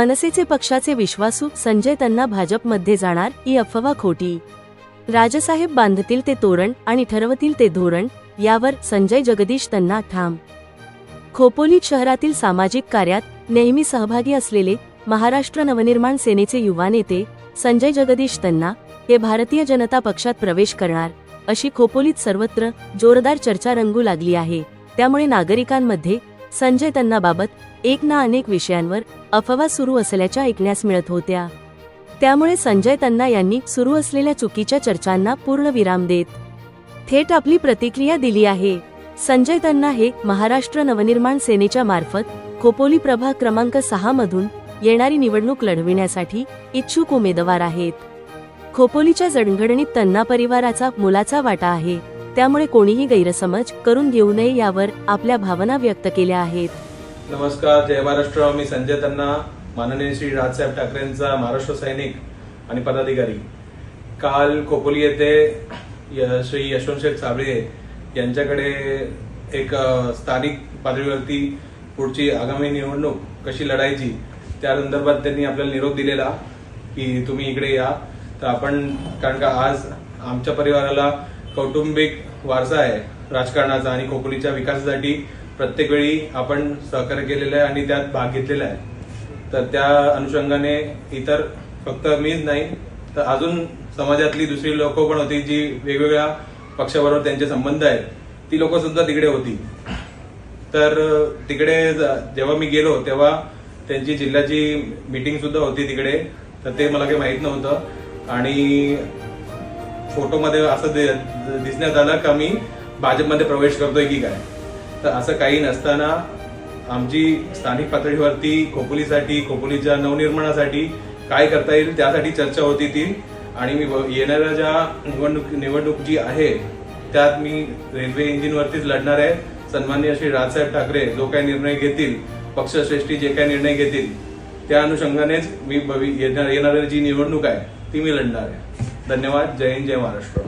मनसेचे पक्षाचे विश्वासू संजय त्यांना भाजपमध्ये जाणार ही अफवा खोटी. राजसाहेब बांधतील ते तोरण आणि ठरवतील ते धोरण यावर संजय जगदीश त्यांना ठाम. खोपोली शहरातील सामाजिक कार्यात नेहमी सहभागी असलेले महाराष्ट्र नवनिर्माण सेनेचे युवा नेते संजय जगदीश त्यांना हे भारतीय जनता पक्षात प्रवेश करणार अशी खोपोलीत सर्वत्र जोरदार चर्चा रंगू लागली आहे. त्यामुळे नागरिकांमध्ये संजय तन्नाबाबत एक ना अनेक विषयांवर अफवा सुरू असल्याच्या ऐकण्यास मिळत होत्या. त्यामुळे संजय तन्ना यांनी सुरू असलेल्या चुकीच्या चर्चांना पूर्ण विराम देत थेट आपली प्रतिक्रिया दिली आहे. संजय तन्ना हे महाराष्ट्र नवनिर्माण सेनेच्या मार्फत खोपोली प्रभाग क्रमांक सहा मधून येणारी निवडणूक लढविण्यासाठी इच्छुक उमेदवार आहेत. खोपोलीच्या जडणघडणीत तन्ना परिवाराचा मुलाचा वाटा आहे. त्यामुळे कोणीही गैरसमज करून घेऊ नये यावर आपल्या भावना व्यक्त केल्या आहेत. नमस्कार जय महाराष्ट्र. मी संजय तन्ना माननीय श्री राजसाहेब ठाकरेंचा महाराष्ट्र सैनिक आणि पदाधिकारी. काल खोपोली येथे य- श्री यशवंतशेठ साबळे यांच्याकडे एक स्थानिक पातळीवरती पुढची आगामी निवडणूक कशी लढायची त्या संदर्भात त्यांनी आपल्याला निरोप दिलेला की तुम्ही इकडे या. तर आपण कारण का आज आमच्या परिवाराला कौटुंबिक वारसा आहे. राजकारणाचा आणि खोपोलीच्या विकासासाठी प्रत्येक वेळी आपण सहकार्य केलेलं आहे आणि त्यात भाग घेतलेला आहे. तर त्या अनुषंगाने इतर फक्त मीच नाही तर अजून समाजातली दुसरी लोक पण होती जी वेगवेगळ्या पक्षाबरोबर त्यांचे संबंध आहेत. ती लोक सुद्धा तिकडे होती. तर तिकडे जेव्हा मी गेलो तेव्हा त्यांची जिल्ह्याची मीटिंग सुद्धा होती तिकडे. तर ते मला काही माहीत नव्हतं. आणि फोटोमध्ये असं दिसण्यात आलं का मी भाजपमध्ये प्रवेश करतोय की काय? तर असं काही नसताना आमची स्थानिक पातळीवरती खोपोलीसाठी खोपोलीच्या नवनिर्माणासाठी काय करता येईल त्यासाठी चर्चा होती ती. आणि मी ब- येणाऱ्या ज्या निवडणूक निवडणूक जी आहे त्यात मी रेल्वे इंजिनवरतीच लढणार आहे. सन्मान्य श्री राजसाहेब ठाकरे जो काही निर्णय घेतील पक्षश्रेष्ठी जे काही निर्णय घेतील त्या अनुषंगानेच मी येणार येणारी जी निवडणूक आहे ती मी लढणार आहे. धन्यवाद. जय हिंद जय महाराष्ट्र.